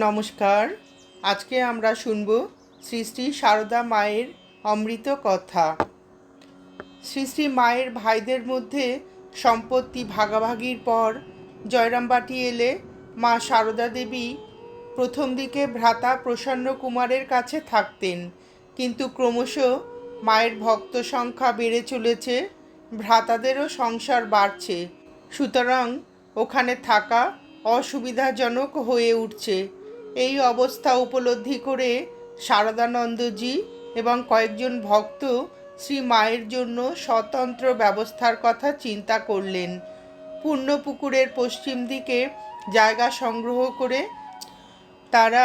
নমস্কার। আজকে আমরা শুনব শ্রী শ্রী সারদা মায়ের অমৃত কথা। শ্রী শ্রী মায়ের ভাইদের মধ্যে সম্পত্তি ভাগাভাগির পর জয়রামবাটি এলে মা সারদা দেবী প্রথম দিকে ভ্রাতা প্রসন্ন কুমারের কাছে থাকতেন। কিন্তু ক্রমশ মায়ের ভক্ত সংখ্যা বেড়ে চলেছে, ভ্রাতাদেরও সংসার বাড়ছে। সুতরাং ওখানে থাকা অসুবিধাজনক হয়ে উঠছে। এই অবস্থা উপলব্ধি করে শারদানন্দজি এবং কয়েকজন ভক্ত শ্রী মায়ের জন্য স্বতন্ত্র ব্যবস্থার কথা চিন্তা করলেন। পূর্ণপুকুরের পশ্চিম দিকে জায়গা সংগ্রহ করে তারা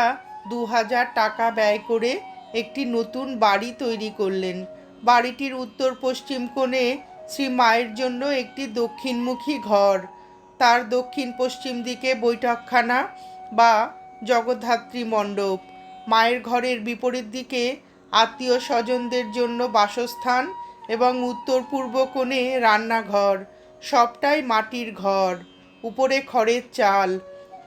দু হাজার টাকা ব্যয় করে একটি নতুন বাড়ি তৈরি করলেন। বাড়িটির উত্তর পশ্চিম কোণে শ্রী মায়ের জন্য একটি দক্ষিণমুখী ঘর। তার দক্ষিণ পশ্চিম দিকে বৈঠকখানা বা জগদ্ধাত্রী মণ্ডপ। মায়ের ঘরের বিপরীত দিকে আত্মীয় স্বজনদের জন্য বাসস্থান এবং উত্তর পূর্ব কোণে রান্নাঘর, সবটাই মাটির ঘর, উপরে খড়ের চাল।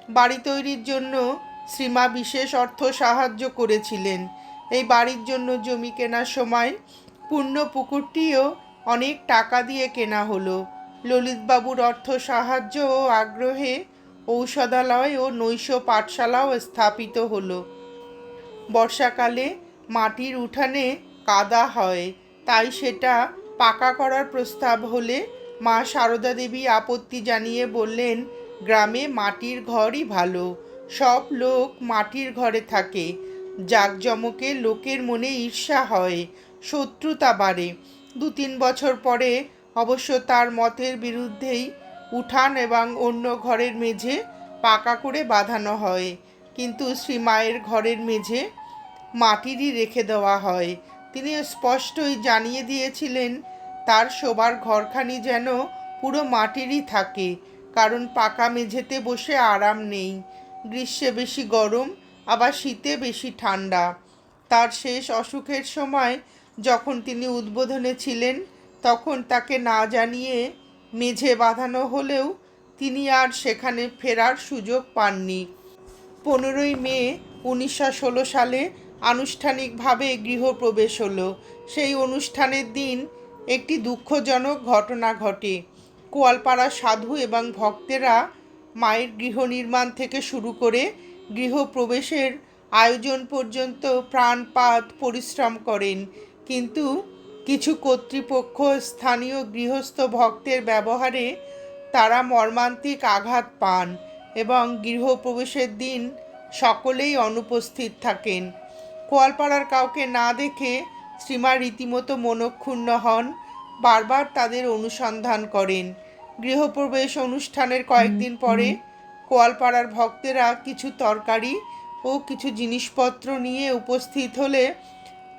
বাড়ি তৈরির জন্য শ্রীমা বিশেষ অর্থ সাহায্য করেছিলেন। এই বাড়ির জন্য জমি কেনার সময় পূর্ণ পুকুরটিও অনেক টাকা দিয়ে কেনা হলো। ললিতবাবুর অর্থ সাহায্য ও আগ্রহে ঔষধালয় ও নৈশ পাঠশালাও স্থাপিত হলো। বর্ষাকালে মাটির উঠানে কাদা হয়, তাই সেটা পাকা করার প্রস্তাব হলে মা সারদা দেবী আপত্তি জানিয়ে বললেন, গ্রামে মাটির ঘরই ভালো, সব লোক মাটির ঘরে থাকে। জাকজমকে লোকের মনে ঈর্ষা হয়, শত্রুতা বাড়ে। দু তিন বছর পরে অবশ্য তার মতের বিরুদ্ধেই উঠান এবং অন্য ঘরের মেঝে পাকা করে বাঁধানো হয়। কিন্তু শ্রী মায়ের ঘরের মেঝে মাটিরই রেখে দেওয়া হয়। তিনি স্পষ্টই জানিয়ে দিয়েছিলেন, তার শোবার ঘরখানি যেন পুরো মাটিরই থাকে, কারণ পাকা মেঝেতে বসে আরাম নেই। গ্রীষ্মে বেশি গরম, আবার শীতে বেশি ঠান্ডা। তার শেষ অসুখের সময় যখন তিনি উদ্বোধনে ছিলেন, তখন তাকে না জানিয়ে মেঝে বাঁধানো হলেও তিনি আর সেখানে ফেরার সুযোগ পাননি। পনেরোই মে উনিশশো ষোলো সালে আনুষ্ঠানিকভাবে গৃহপ্রবেশ হলো। সেই অনুষ্ঠানের দিন একটি দুঃখজনক ঘটনা ঘটে। কোয়ালপাড়া সাধু এবং ভক্তেরা মায়ের গৃহ নির্মাণ থেকে শুরু করে গৃহপ্রবেশের আয়োজন পর্যন্ত প্রাণপাত পরিশ্রম করেন। কিন্তু কিছু কর্তৃপক্ষ স্থানীয় গৃহস্থ ভক্তের ব্যবহারে তারা মর্মান্তিক আঘাত পান এবং গৃহপ্রবেশের দিন সকলেই অনুপস্থিত থাকেন। কোয়ালপাড়ার কাউকে না দেখে শ্রীমা রীতিমতো মনক্ষুণ্ণ হন বারবার তাদের অনুসন্ধান করেন। গৃহপ্রবেশ অনুষ্ঠানের কয়েকদিন পরে কোয়ালপাড়ার ভক্তেরা কিছু তরকারি ও কিছু জিনিসপত্র নিয়ে উপস্থিত হলে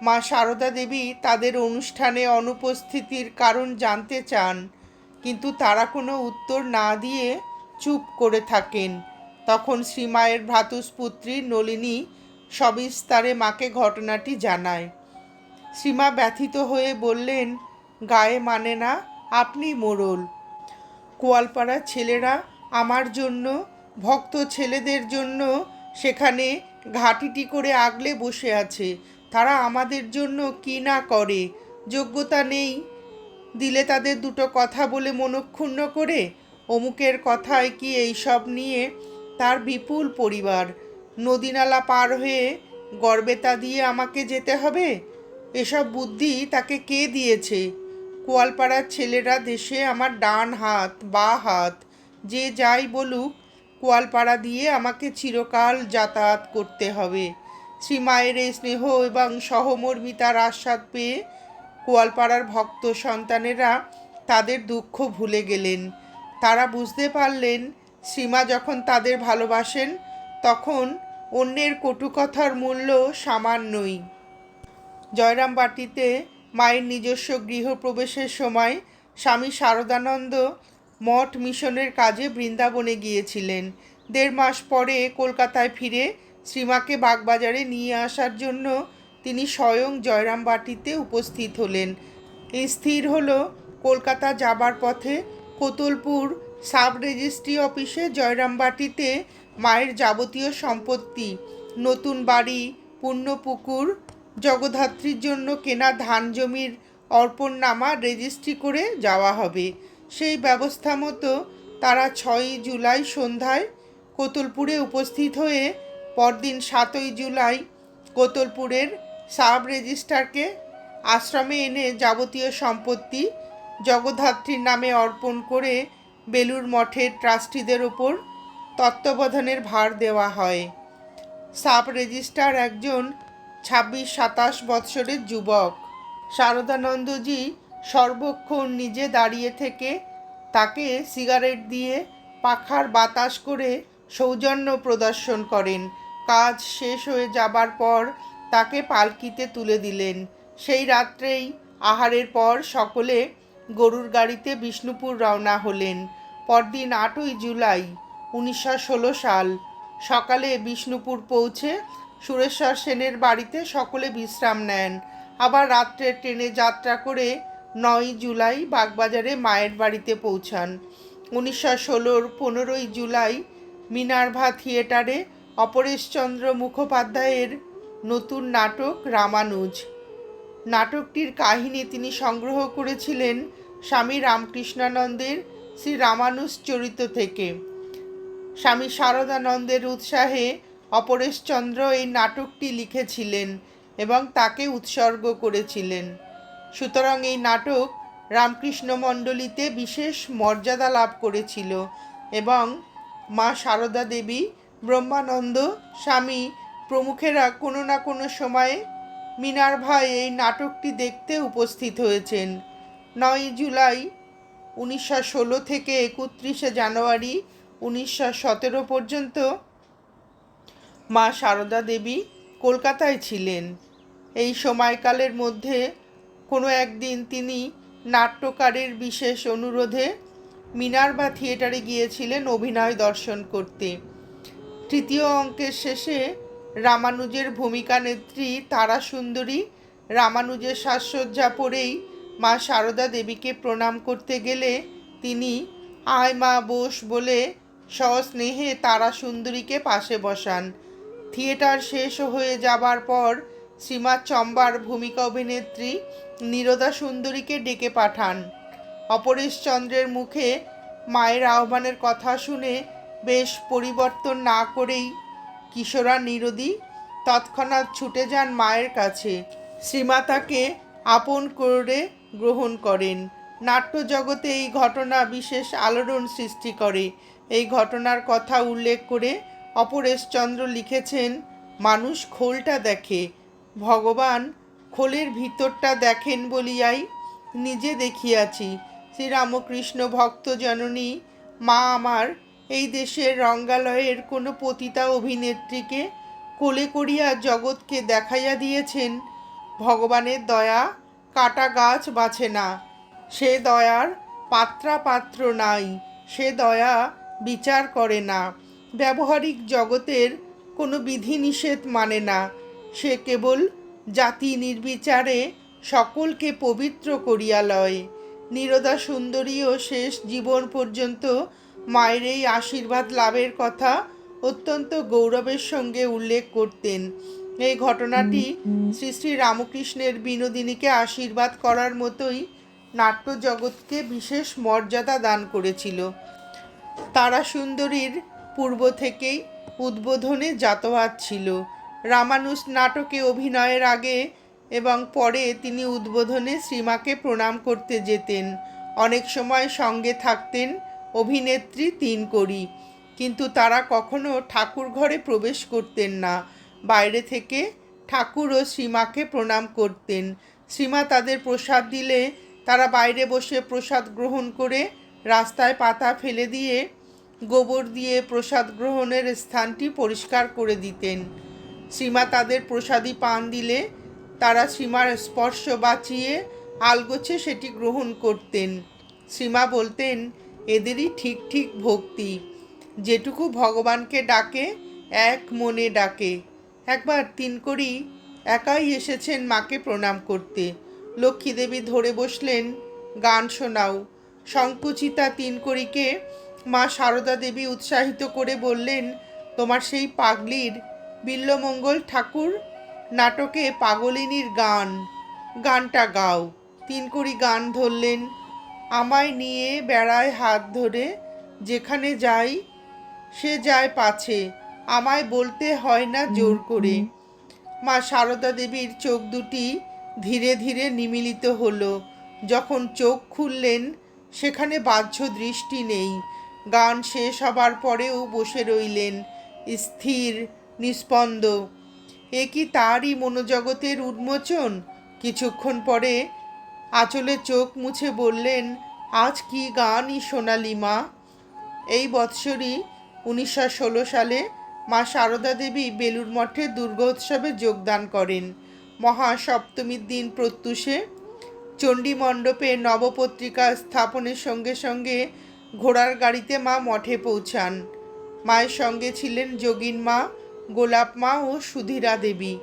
মা সারদা দেবী তাদের অনুষ্ঠানে অনুপস্থিতির কারণ জানতে চান, কিন্তু তারা কোনো উত্তর না দিয়ে চুপ করে থাকেন। তখন শ্রীমায়ের ভ্রাতুষ্পুত্রী নলিনী সবিস্তারে মাকে ঘটনাটি জানায়। শ্রীমা ব্যথিত হয়ে বললেন, গায়ে মানে না, আপনি মোড়ল কোয়ালপাড়ার ছেলেরা আমার জন্য, ভক্ত ছেলেদের জন্য সেখানে ঘাটিটি করে আগলে বসে আছে। তারা আমাদের জন্য কি না করে? যোগ্যতা নেই। দিলে তাদের দুটো কথা বলে মনক্ষুণ্ণ করে? অমুকের কথায় কি এইসব নিয়ে তার বিপুল পরিবার? নদীনালা পার হয়ে গর্বেতা দিয়ে আমাকে যেতে হবে? এসব বুদ্ধি তাকে কে দিয়েছে? কোয়ালপাড়ার ছেলেরা দেশে আমার ডান হাত, বা হাত, যে যাই বলুক, কোয়ালপাড়া দিয়ে আমাকে চিরকাল যাতায়াত করতে হবে। শ্রীমায়ের এই স্নেহ এবং সহমর্মিতার আস্বাদ পেয়ে কোয়ালপাড়ার ভক্ত সন্তানেরা তাদের দুঃখ ভুলে গেলেন। তারা বুঝতে পারলেন, শ্রীমা যখন তাদের ভালোবাসেন, তখন অন্যের কটুকথার মূল্য সামান্যই। জয়রামবাটিতে মায়ের নিজস্ব গৃহপ্রবেশের সময় স্বামী শারদানন্দ মঠ মিশনের কাজে বৃন্দাবনে গিয়েছিলেন। দেড় মাস পরে কলকাতায় ফিরে শ্রীমাকে বাগবাজারে নিয়ে আসার জন্য তিনি স্বয়ং জয়রামবাটিতে উপস্থিত হলেন। এই স্থির হল কলকাতা যাবার পথে কোতলপুর সাব রেজিস্ট্রি অফিসে জয়রামবাটিতে মায়ের যাবতীয় সম্পত্তি, নতুন বাড়ি, পুণ্যপুকুর জগদ্ধাত্রীর জন্য কেনা ধান জমির অর্পণনামা রেজিস্ট্রি করে যাওয়া হবে। সেই ব্যবস্থা মতো তারা ছয়ই জুলাই সন্ধ্যায় কোতলপুরে উপস্থিত হয়ে পরদিন সাতই জুলাই কোতলপুরের সাব রেজিস্ট্রারকে আশ্রমে এনে যাবতীয় সম্পত্তি জগদ্ধাত্রীর নামে অর্পণ করে বেলুর মঠের ট্রাস্টিদের ওপর তত্ত্বাবধানের ভার দেওয়া হয়। সাব রেজিস্ট্রার একজন ছাব্বিশ সাতাশ বৎসরের যুবক। শারদানন্দজি সর্বক্ষণ নিজে দাঁড়িয়ে থেকে তাকে সিগারেট দিয়ে পাখার বাতাস করে সৌজন্য প্রদর্শন করেন। কাজ শেষ হয়ে যাবার পর তাকে পালকিতে তুলে দিলেন। সেই রাত্রেই আহারের পর সকলে গরুর গাড়িতে বিষ্ণুপুর রওনা হলেন। পরদিন আটই জুলাই, উনিশশো ষোলো সাল। সকালে বিষ্ণুপুর পৌঁছে সুরেশ্বর সেনের বাড়িতে সকলে বিশ্রাম নেন। আবার রাত্রে ট্রেনে যাত্রা করে নয় জুলাই বাগবাজারে মায়ের বাড়িতে পৌঁছান। উনিশশো ষোলোর পনেরোই জুলাই মিনার্ভা থিয়েটারে অপরেশচন্দ্র মুখোপাধ্যায়ের নতুন নাটক রামানুজ। নাটকটির কাহিনী তিনি সংগ্রহ করেছিলেন স্বামী রামকৃষ্ণানন্দের শ্রী রামানুজ চরিত থেকে। স্বামী শারদানন্দের উৎসাহে অপরেশচন্দ্র এই নাটকটি লিখেছিলেন এবং তাকে উৎসর্গ করেছিলেন। সুতরাং এই নাটক রামকৃষ্ণ মণ্ডলীতে বিশেষ মর্যাদা লাভ করেছিল এবং মা সারদা দেবী ব্রহ্মানন্দ স্বামী প্রমুখেরা কোনো না কোনো সময়ে মিনার্ভায় এই নাটকটি দেখতে উপস্থিত হয়েছেন। নয় জুলাই উনিশশো ষোলো থেকে একত্রিশে জানুয়ারি উনিশশো সতেরো পর্যন্ত মা সারদা দেবী কলকাতায় ছিলেন। এই সময়কালের মধ্যে কোনো একদিন তিনি নাট্যকারের বিশেষ অনুরোধে মিনার্ভা থিয়েটারে গিয়েছিলেন অভিনয় দর্শন করতে। তৃতীয় অঙ্কের শেষে রামানুজের ভূমিকা নেত্রী তারা সুন্দরী রামানুজের সাজসজ্জা পরেই মা সারদা দেবীকে প্রণাম করতে গেলে তিনি আয় মা বোস বলে সস্নেহে তারা সুন্দরীকে পাশে বসান। থিয়েটার শেষ হয়ে যাবার পর শ্রীমা চম্বার ভূমিকা অভিনেত্রী নীরদা সুন্দরীকে ডেকে পাঠান। অপরেশচন্দ্রের মুখে মায়ের আহ্বানের কথা শুনে বেশ পরিবর্তন না করেই কিশোরা নিরদি তৎক্ষণাৎ ছুটে যান মায়ের কাছে। শ্রীমাতাকে আপন করে গ্রহণ করেন। নাট্যজগতে এই ঘটনা বিশেষ আলোড়ন সৃষ্টি করে। এই ঘটনার কথা উল্লেখ করে অপরেশচন্দ্র লিখেছেন, মানুষ খোলটা দেখে। ভগবান খোলের ভিতরটা দেখেন বলিয়াই নিজে দেখিয়াছি। শ্রীরামকৃষ্ণ ভক্ত জননী, মা আমার এই দেশের রঙ্গালয়ের কোনো পতিতা অভিনেত্রীকে কোলে করিয়া জগৎকে দেখাইয়া দিয়েছেন, ভগবানের দয়া, কাটা গাছ বাছে না। সে দয়ার পাত্রা পাত্র নাই, সে দয়া বিচার করে না। ব্যবহারিক জগতের কোনো বিধিনিষেধ মানে না। সে কেবল জাতি নির্বিচারে সকলকে পবিত্র করিয়া লয়। নীরদা সুন্দরীও শেষ জীবন পর্যন্ত মায়ের এই আশীর্বাদ লাভের কথা অত্যন্ত গৌরবের সঙ্গে উল্লেখ করতেন। এই ঘটনাটি শ্রী শ্রী রামকৃষ্ণের বিনোদিনীকে আশীর্বাদ করার মতোই নাট্য জগৎকে বিশেষ মর্যাদা দান করেছিল। তারা সুন্দরীর পূর্ব থেকেই উদ্বোধনে যাতায়াত ছিল। রামানুজ নাটকে অভিনয়ের আগে এবং পরে তিনি উদ্বোধনে শ্রীমাকে প্রণাম করতে যেতেন। অনেক সময় সঙ্গে থাকতেন অভিনেত্রী তিন করি। কিন্তু তারা কখনো ঠাকুর ঘরে প্রবেশ করতেন না। বাইরে থেকে ঠাকুর ও শ্রীমাকে প্রণাম করতেন। শ্রীমা তাদের প্রসাদ দিলে তারা বাইরে বসে প্রসাদ গ্রহণ করে রাস্তায় পাতা ফেলে দিয়ে গোবর দিয়ে প্রসাদ গ্রহণের স্থানটি পরিষ্কার করে দিতেন। শ্রীমা তাদের প্রসাদী পান দিলে তারা শ্রীমার স্পর্শ বাঁচিয়ে আলগোছে সেটি গ্রহণ করতেন। শ্রীমা বলতেন এদেরই ঠিক ঠিক ভক্তি। যেটুকু ভগবানকে ডাকে, এক মনে ডাকে। একবার তিন করি একাই এসেছেন মাকে প্রণাম করতে। লক্ষ্মী দেবী ধরে বসলেন, গান শোনাও। সংকুচিতা তিন করিকে মা সারদা দেবী উৎসাহিত করে বললেন, তোমার সেই পাগলির বিল্লমঙ্গল ঠাকুর, নাটকে পাগলিনীর গান, গানটা গাও। তিন কড়ি গান ধরলেন আমায় নিয়ে বেড়ায় হাত ধরে যেখানে যাই সে যায় পাছে আমায় বলতে হয় না জোর করে। মা সারদা দেবীর চোখ দুটি ধীরে ধীরে নিমিলিত হলো। যখন চোখ খুললেন সেখানে বাহ্য দৃষ্টি নেই। গান শেষ হবার পরেও বসে রইলেন স্থির নিস্পন্দ। এ কি তারই মনোজগতের উন্মোচন? কিছুক্ষণ পরে আঁচলে চোখ মুছে বললেন, আজ কি গানই সোনালি মা? এই বৎসরই উনিশশো ষোলো সালে মা সারদা দেবী বেলুর মঠে দুর্গোৎসবে যোগদান করেন। মহা সপ্তমীর দিন প্রত্যুষে চণ্ডী মণ্ডপে নবপত্রিকা স্থাপনের সঙ্গে সঙ্গে ঘোড়ার গাড়িতে মা মঠে পৌঁছান। মায়ের সঙ্গে ছিলেন যোগিন মা, গোলাপ মা ও সুধীরা দেবী।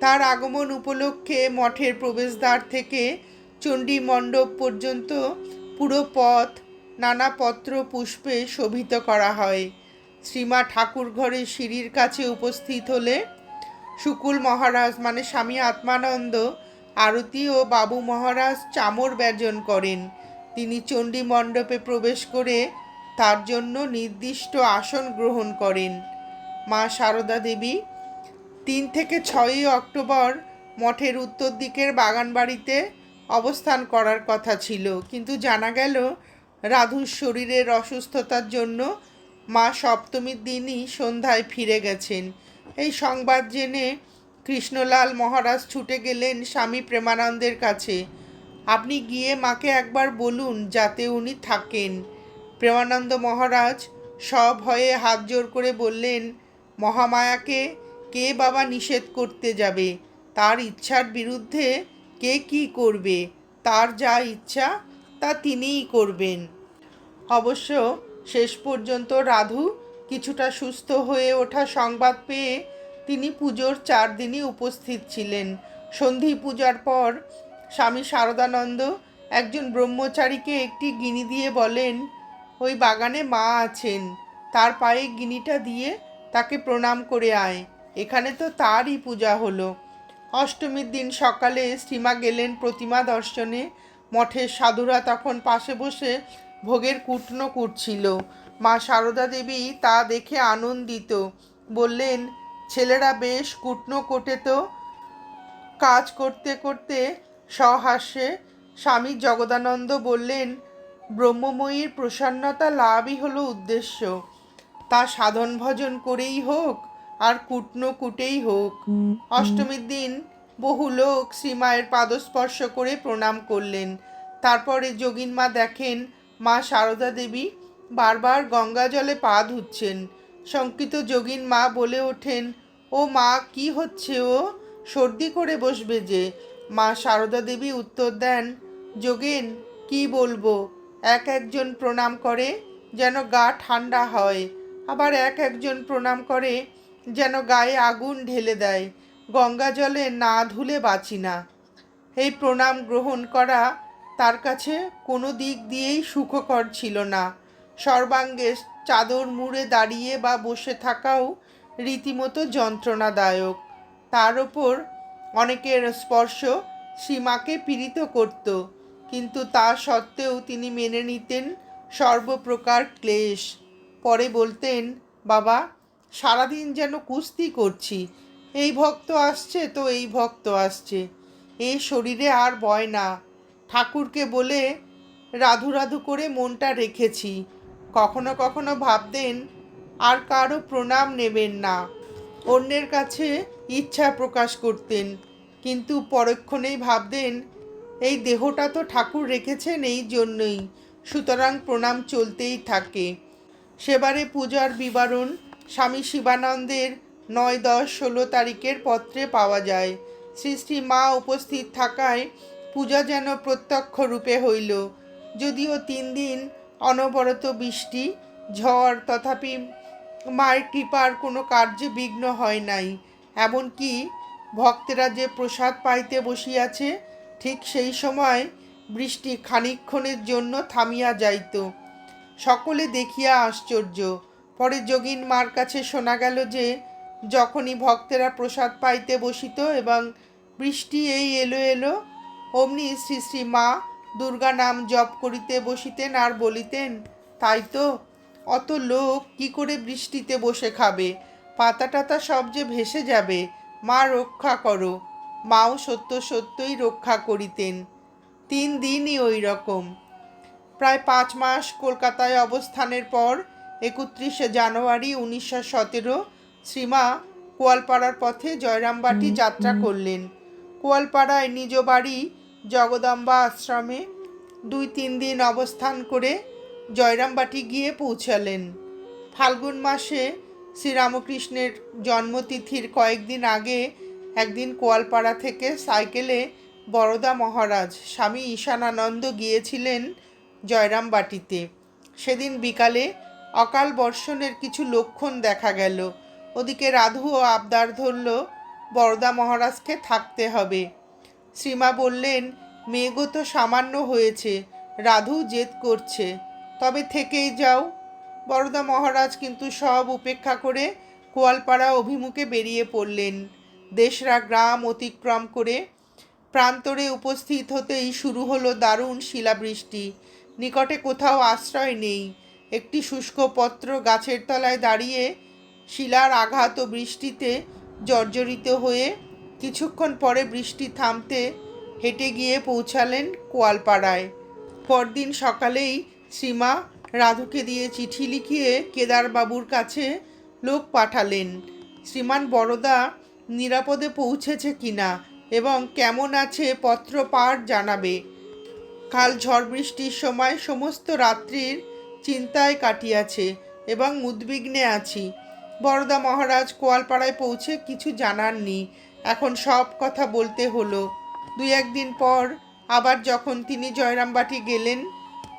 তার আগমন উপলক্ষে মঠের প্রবেশদ্বার থেকে চণ্ডী মণ্ডপ পর্যন্ত পুরো পথ, নানা পত্র পুষ্পে শোভিত করা হয়। শ্রীমা ঠাকুর ঘরে সিঁড়ির কাছে উপস্থিত হলে শুকুল মহারাজ মানে স্বামী আত্মানন্দ, আরতি ও বাবু মহারাজ চামর ব্যজন করেন। তিনি চণ্ডী মণ্ডপে প্রবেশ করে তার জন্য নির্দিষ্ট আসন গ্রহণ করেন। মা সারদা দেবী তিন থেকে ছয়ই অক্টোবর মঠের উত্তর দিকের বাগানবাড়িতে অবস্থান করার কথা ছিল। কিন্তু জানা গেল, রাধুর শরীরের অসুস্থতার জন্য মা সপ্তমীর দিনই সন্ধ্যায় ফিরে গেছেন। এই সংবাদ জেনে কৃষ্ণলাল মহারাজ ছুটে গেলেন স্বামী প্রেমানন্দের কাছে। আপনি গিয়ে মাকে একবার বলুন যাতে উনি থাকেন। প্রেমানন্দ মহারাজ সব ভয়ে হাত জোর করে বললেন, মহামায়াকে কে বাবা নিষেধ করতে যাবে? তার ইচ্ছার বিরুদ্ধে কে কি করবে? তার যা ইচ্ছা, তা তিনিই করবেন। অবশ্য শেষ পর্যন্ত রাধু কিছুটা সুস্থ হয়ে ওঠা সংবাদ পেয়ে তিনি পুজোর চার দিনই উপস্থিত ছিলেন। সন্ধি পূজার পর স্বামী শারদানন্দ একজন ব্রহ্মচারীকে একটি গিনি দিয়ে বলেন, ওই বাগানে মা আছেন। তার পায়ে গিনিটা দিয়ে তাকে প্রণাম করে আয়। এখানে তো তারই পূজা হলো। অষ্টমীর দিন সকালে শ্রীমা গেলেন প্রতিমা দর্শনে। মঠের সাধুরা তখন পাশে বসে ভোগের কুটনো কুটছিল মা সারদা দেবী তা দেখে আনন্দিত। বললেন, ছেলেরা বেশ কুটনো কোটে তো। কাজ করতে করতে সহাস্যে স্বামী জগদানন্দ বললেন, ব্রহ্মময়ীর প্রসন্নতা লাভই হলো উদ্দেশ্য। তা সাধন ভজন করেই হোক আর কুটনো কুটেই হোক। অষ্টমীর দিন বহু লোক শ্রীমায়ের পাদস্পর্শ করে প্রণাম করলেন। তারপরে যোগিন মা দেখেন মা সারদা দেবী বারবার গঙ্গা জলে পা ধুচ্ছেন। শঙ্কিত যোগিন মা বলে ওঠেন ও মা কি হচ্ছে ও? সর্দি করে বসবে যে। মা সারদা দেবী উত্তর দেন যোগেন কি বলব? এক একজন প্রণাম করে যেন গা ঠান্ডা হয়। আবার এক একজন প্রণাম করে যেন গায়ে আগুন ঢেলে দেয়। গঙ্গা জলে না ধুলে বাঁচি না। এই প্রণাম গ্রহণ করা তার কাছে কোনো দিক দিয়েই সুখকর ছিল না। সর্বাঙ্গে চাদর মুড়ে দাঁড়িয়ে বা বসে থাকাও রীতিমতো যন্ত্রণাদায়ক। তার ওপর অনেকের স্পর্শ সীমাকে পীড়িত করত, কিন্তু তা সত্ত্বেও তিনি মেনে নিতেন সর্বপ্রকার ক্লেশ। পরে বলতেন, বাবা সারাদিন যেন কুস্তি করছি। এই ভক্ত আসছে তো এই ভক্ত আসছে। এ শরীরে আর বয় না। ঠাকুরকে বলে রাধু রাধু করে মনটা রেখেছি। কখনো কখনো ভাবতেন আর কারও প্রণাম নেবেন না। অন্যের কাছে ইচ্ছা প্রকাশ করতেন। কিন্তু পরক্ষণেই ভাবতেন, এই দেহটা তো ঠাকুর রেখেছেন এই জন্যই। সুতরাং প্রণাম চলতেই থাকে। সেবারে পূজার বিবরণ স্বামী শিবানন্দের নয় দশ ষোলো তারিখের পত্রে পাওয়া যায়। শ্রী মা উপস্থিত থাকায় পূজা যেন প্রত্যক্ষ রূপে হইল। যদিও তিন দিন অনবরত বৃষ্টি, ঝড়, তথাপি মায়ের কৃপার কোনো কার্যে বিঘ্ন হয় নাই। এমনকি ভক্তেরা যে প্রসাদ পাইতে বসিয়াছে, ঠিক সেই সময় বৃষ্টি খানিকক্ষণের জন্য থামিয়া যাইত। সকলে দেখিয়া আশ্চর্য পরে যোগিন মার কাছে শোনা গেল যে, যখনই ভক্তেরা প্রসাদ পাইতে বসিত এবং বৃষ্টি এই এলো এলো, অমনি শ্রী শ্রী মা দুর্গা নাম জপ করিতে বসিতেন আর বলিতেন, তাই তো, অত লোক কি করে বৃষ্টিতে বসে খাবে? পাতা টাতা সব যে ভেসে যাবে। মা রক্ষা করো। মাও সত্য সত্যই রক্ষা করিতেন। তিন দিনই ওই রকম। প্রায় পাঁচ মাস কলকাতায় অবস্থানের পর একত্রিশে জানুয়ারি উনিশশো সতেরো শ্রীমা কোয়ালপাড়ার পথে জয়রামবাটি যাত্রা করলেন। কোয়ালপাড়ায় নিজ বাড়ি জগদম্বা আশ্রমে দুই তিন দিন অবস্থান করে জয়রামবাটি গিয়ে পৌঁছালেন। ফাল্গুন মাসে শ্রীরামকৃষ্ণের জন্মতিথির কয়েকদিন আগে একদিন কোয়ালপাড়া থেকে সাইকেলে বরদা মহারাজ স্বামী ঈশানানন্দ গিয়েছিলেন জয়রামবাটিতে। সেদিন বিকালে অকাল বর্ষণের কিছু লক্ষণ দেখা গেল। ওদিকে রাধুও আবদার ধরল, বরদা মহারাজকে থাকতে হবে। শ্রীমা বললেন, মেঘও তো সামান্য হয়েছে, রাধু জেদ করছে। তবে থেকেই যাও। বরদা মহারাজ কিন্তু সব উপেক্ষা করে কোয়ালপাড়া অভিমুখে বেরিয়ে পড়লেন। দেশরা গ্রাম অতিক্রম করে প্রান্তরে উপস্থিত হতেই শুরু হলো দারুণ শিলাবৃষ্টি। নিকটে কোথাও আশ্রয় নেই। একটি শুষ্ক পত্র গাছের তলায় দাঁড়িয়ে শিলার আঘাত ও বৃষ্টিতে জর্জরিত হয়ে কিছুক্ষণ পরে বৃষ্টি থামতে হেঁটে গিয়ে পৌঁছালেন কোয়ালপাড়ায়। পরদিন সকালেই শ্রীমা রাধুকে দিয়ে চিঠি লিখিয়ে কেদারবাবুর কাছে লোক পাঠালেন। শ্রীমান বড়দা নিরাপদে পৌঁছেছে কিনা এবং কেমন আছে পত্র পাঠ জানাবে। কাল ঝড় বৃষ্টির সময় সমস্ত রাত্রির চিন্তায় কাটিয়াছে এবং উদ্বিগ্নে আছি। বরদা মহারাজ কোয়ালপাড়ায় পৌঁছে কিছু জানাননি এখন সব কথা বলতে হলো। দুই একদিন পর আবার যখন তিনি জয়রামবাটি গেলেন,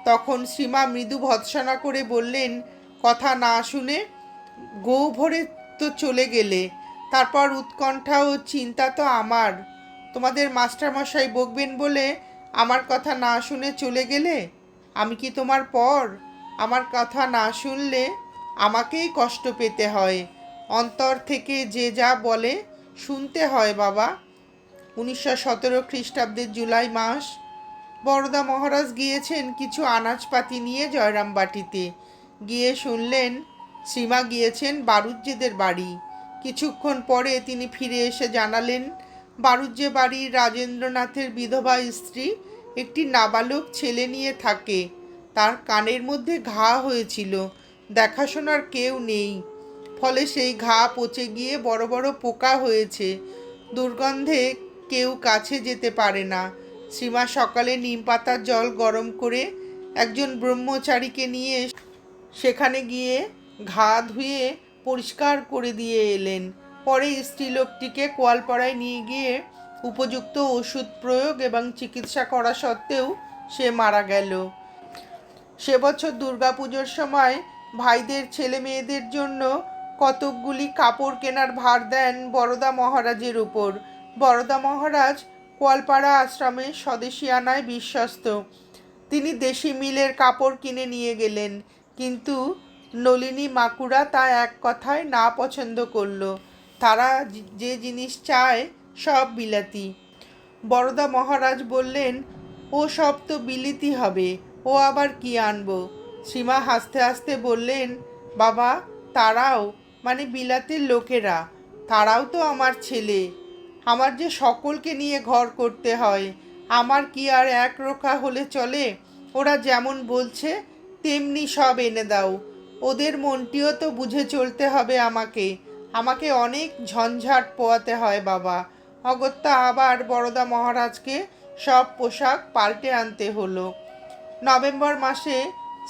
তখন সীমা মৃদু ভৎসনা করে বললেন, কথা না শুনে গৌ ভরে তো চলে গেলে। তারপর উৎকণ্ঠা ও চিন্তা তো আমার। তোমাদের মাস্টারমশাই বকবেন বলে আমার কথা না শুনে চলে গেলে? আমি কি তোমার পর? আমার কথা না শুনলে আমাকেই কষ্ট পেতে হয়। অন্তর থেকে যে যা বলে, শুনতে হয় বাবা। উনিশশো সতেরো খ্রিস্টাব্দের জুলাই মাস বড়দা মহারাজ গিয়েছেন কিছু আনাজপাতি নিয়ে জয়রামবাটিতে। গিয়ে শুনলেন সীমা গিয়েছেন বারুজ্যেদের বাড়ি। কিছুক্ষণ পরে তিনি ফিরে এসে জানালেন, বারুজ্যে বাড়ির রাজেন্দ্রনাথের বিধবা স্ত্রী একটি নাবালক ছেলে নিয়ে থাকে। তার কানের মধ্যে ঘা হয়েছিল। দেখাশোনার কেউ নেই। ফলে সেই ঘা পচে গিয়ে বড় বড় পোকা হয়েছে। দুর্গন্ধে কেউ কাছে যেতে পারে না। শ্রীমা সকালে নিম পাতার জল গরম করে একজন ব্রহ্মচারীকে নিয়ে সেখানে গিয়ে ঘা ধুয়ে পরিষ্কার করে দিয়ে এলেন। পরে স্ত্রীলোকটিকে কোয়ালপাড়ায় নিয়ে গিয়ে উপযুক্ত ওষুধ প্রয়োগ এবং চিকিৎসা করা সত্ত্বেও সে মারা গেল। সে বছর দুর্গাপুজোর সময় ভাইদের ছেলে মেয়েদের জন্য কতকগুলি কাপড় কেনার ভার দেন বরদা মহারাজের উপর। বরদা মহারাজ কোয়ালপাড়া আশ্রমে স্বদেশিয়ানায় বিশ্বস্ত। তিনি দেশি মিলের কাপড় কিনে নিয়ে গেলেন, কিন্তু নলিনী মাকুড়া তা এক কথায় না পছন্দ করল। তারা যে জিনিস চায় সব বিলাতি। বরদা মহারাজ বললেন, ও সব তো বিলিতি হবে। ও আবার কি আনব? সীমা হাসতে হাসতে বললেন, বাবা, তারাও মানে বিলাতের লোকেরা, তারাও তো আমার ছেলে। আমার যে সকলকে নিয়ে ঘর করতে হয়, আমার কি আর এক রোখা হলে চলে? ওরা যেমন বলছে, তেমনি সব এনে দাও। ওদের মনটিও তো বুঝে চলতে হবে আমাকে। আমাকে অনেক ঝঞ্ঝাট পোয়াতে হয়, বাবা। অগত্যা আবার বড়দা মহারাজকে সব পোশাক পাল্টে আনতে হলো। নভেম্বর মাসে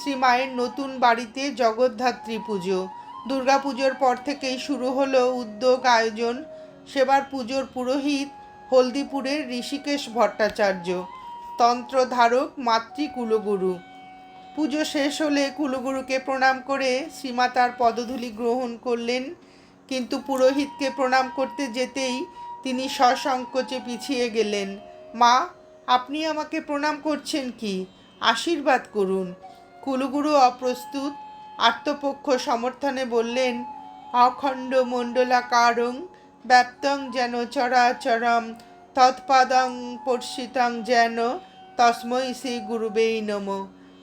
শ্রী মায়ের নতুন বাড়িতে জগদ্ধাত্রী পুজো। দুর্গা পুজোর পর থেকেই শুরু হলো উদ্যোগ, আয়োজন, সেবার পুজোর পুরোহিত, হলদিপুরের ঋষিকেশ ভট্টাচার্য, তন্ত্রধারক মাতৃকুলগুরু পুজো শেষ হলে কুলগুরুকে প্রণাম করে শ্রীমাতার পদধূলি গ্রহণ করলেন। কিন্তু পুরোহিতকে প্রণাম করতে যেতেই তিনি সসংকোচে পিছিয়ে গেলেন। মা, আপনি আমাকে প্রণাম করছেন কি? আশীর্বাদ করুন। কুলগুরু অপ্রস্তুত আত্মপক্ষ সমর্থনে বললেন, অখণ্ড মণ্ডলাকারং ব্যাপ্তং যেন চরাচরম, তৎপাদং পর্ষিতং যেন তস্মৈ শ্রী গুরুবেই নম।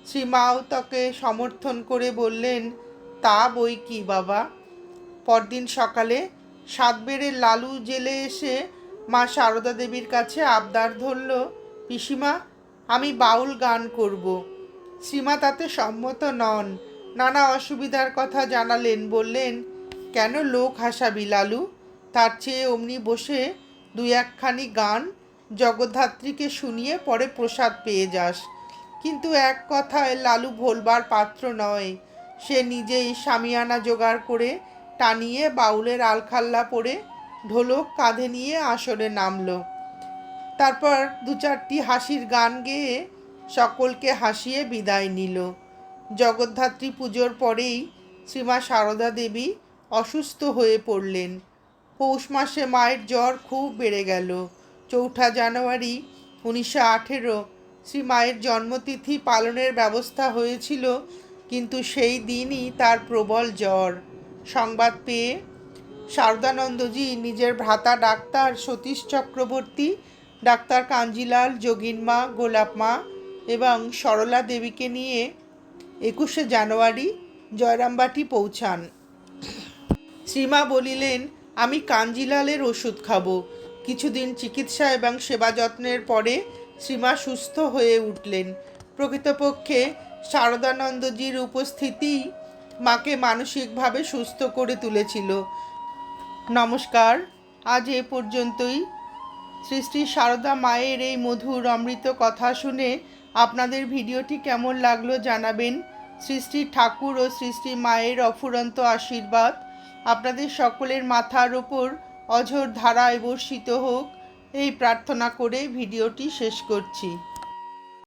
শ্রী মাও তাকে সমর্থন করে বললেন, তা বই কি বাবা? পরদিন সকালে সাতবেড়ের লালু জেলে এসে মা সারদা দেবীর কাছে আবদার ধরল, পিসিমা আমি বাউল গান করব। শ্রীমা তাতে সম্মত নন। নানা অসুবিধার কথা জানালেন, বললেন, কেন লোক হাসাবি লালু? তার চেয়ে অমনি বসে দুই একখানি গান জগদ্ধাত্রীকে শুনিয়ে পরে প্রসাদ পেয়ে যাস। কিন্তু এক কথায় লালু ভোলবার পাত্র নয়। সে নিজেই সামিয়ানা জোগাড় করে টানিয়ে বাউলের আলখাল্লা পরে ঢোলক কাঁধে নিয়ে আসরে নামলো। তারপর দু চারটি হাসির গান গেয়ে সকলকে হাসিয়ে বিদায় নিল। জগদ্ধাত্রী পুজোর পরেই শ্রীমা সারদা দেবী অসুস্থ হয়ে পড়লেন। পৌষ মাসে মায়ের জ্বর খুব বেড়ে গেল। চৌঠা জানুয়ারি উনিশশো আঠেরো শ্রী মায়ের জন্মতিথি পালনের ব্যবস্থা হয়েছিল, কিন্তু সেই দিনই তার প্রবল জ্বর। সংবাদ পেয়ে শারদানন্দজি নিজের ভ্রাতা ডাক্তার সতীশ চক্রবর্তী ডাক্তার কাঞ্জিলাল যোগিনমা গোলাপমা এবং সরলা দেবীকে নিয়ে একুশে জানুয়ারি জয়রামবাটি পৌঁছান। শ্রীমা বলিলেন, আমি কাঞ্জিলালের ওষুধ খাব। কিছুদিন চিকিৎসা এবং সেবা যত্নের পরে শ্রীমা সুস্থ হয়ে উঠলেন। প্রকৃতপক্ষে শারদানন্দজির উপস্থিতি মাকে মানসিকভাবে সুস্থ করে তুলেছিল। নমস্কার, আজ এ পর্যন্তই। শ্রী শ্রী সারদা মায়ের এই মধুর অমৃত কথা শুনে আপনাদের ভিডিওটি কেমন লাগল জানাবেন। শ্রী শ্রী ঠাকুর ও শ্রী শ্রী মায়ের অফুরন্ত আশীর্বাদ। আপনাদের সকলের মাথার ওপর অঝোর ধারায় বর্ষিত হোক, এই প্রার্থনা করে ভিডিওটি শেষ করছি।